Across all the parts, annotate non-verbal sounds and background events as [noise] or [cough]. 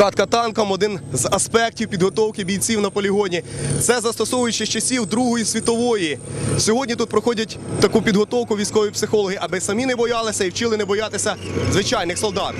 Обкатка танком один з аспектів підготовки бійців на полігоні. Це застосовуючи часів Другої світової. Сьогодні тут проходять таку підготовку військові психологи, аби самі не боялися і вчили не боятися звичайних солдат.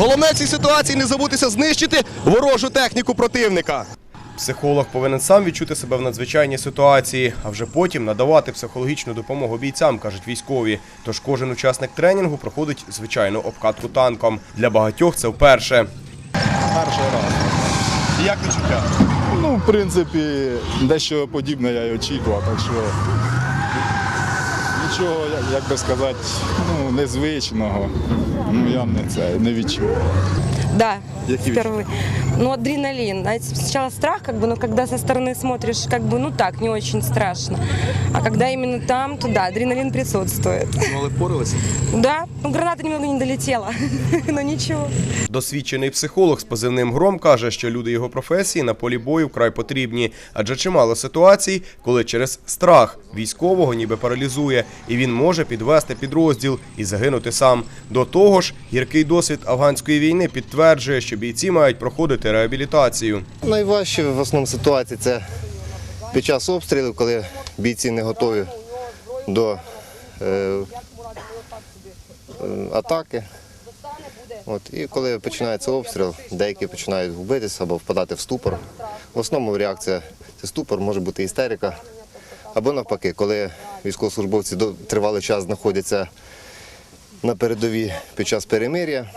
Головне в цій ситуації не забутися знищити ворожу техніку противника. Психолог повинен сам відчути себе в надзвичайній ситуації, а вже потім надавати психологічну допомогу бійцям, кажуть військові. Тож кожен учасник тренінгу проходить звичайну обкатку танком. Для багатьох це вперше. Перший раз. Як відчуття? Ну, в принципі, дещо подібне я й очікував, так що нічого, як, би сказати, ну, незвичного. Ну, я не це не відчув. Да, Які впервые Ну, адреналин. Знаете, Сначала страх, как бы, но когда со стороны смотришь, как бы, ну так, не очень страшно. А когда именно там, то да, адреналин присутствует. Ну, але впоралися. Да, ну граната немного не долетела, [laughs] но ничего. Досвідчений психолог з позивним гром каже, що люди його професії на полі бою вкрай потрібні, адже чимало ситуацій, коли через страх військового ніби паралізує, і він може підвести підрозділ і загинути сам. До того ж, гіркий досвід афганської війни підтверджує, що бійці мають проходити реабілітацію. Найважче в основному ситуації це під час обстрілів, коли бійці не готові до е, е, атаки. От, і коли починається обстріл, деякі починають вбитися або впадати в ступор. В основному реакція це ступор, може бути істерика. Або навпаки, коли військовослужбовці тривалий час знаходяться на передовій під час перемир'я,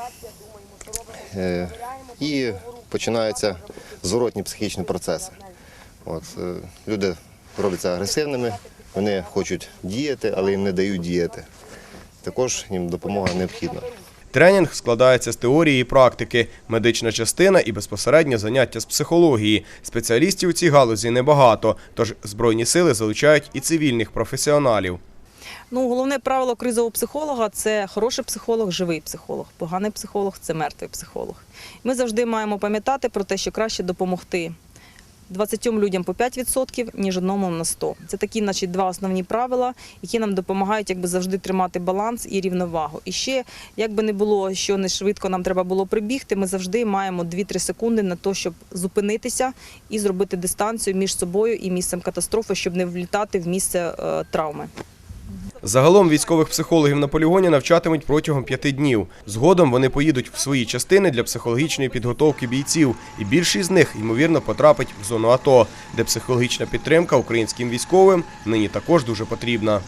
Е, і починаються зворотні психічні процеси. От, е, люди робляться агресивними, вони хочуть діяти, але їм не дають діяти. Також їм допомога необхідна. Тренінг складається з теорії і практики, медична частина і безпосередньо заняття з психології. Спеціалістів у цій галузі небагато, тож збройні сили залучають і цивільних професіоналів. Ну, головне правило кризового психолога це хороший психолог, живий психолог. Поганий психолог це мертвий психолог. Ми завжди маємо пам'ятати про те, що краще допомогти 20 людям по 5%, ніж одному на 100. Це такі, значить, два основні правила, які нам допомагають якби завжди тримати баланс і рівновагу. І ще, як би не було, що не швидко нам треба було прибігти, ми завжди маємо 2-3 секунди на те, щоб зупинитися і зробити дистанцію між собою і місцем катастрофи, щоб не влітати в місце е, травми. Загалом військових психологів на полігоні навчатимуть протягом п'яти днів. Згодом вони поїдуть в свої частини для психологічної підготовки бійців, і більшість з них ймовірно потрапить в зону АТО, де психологічна підтримка українським військовим нині також дуже потрібна.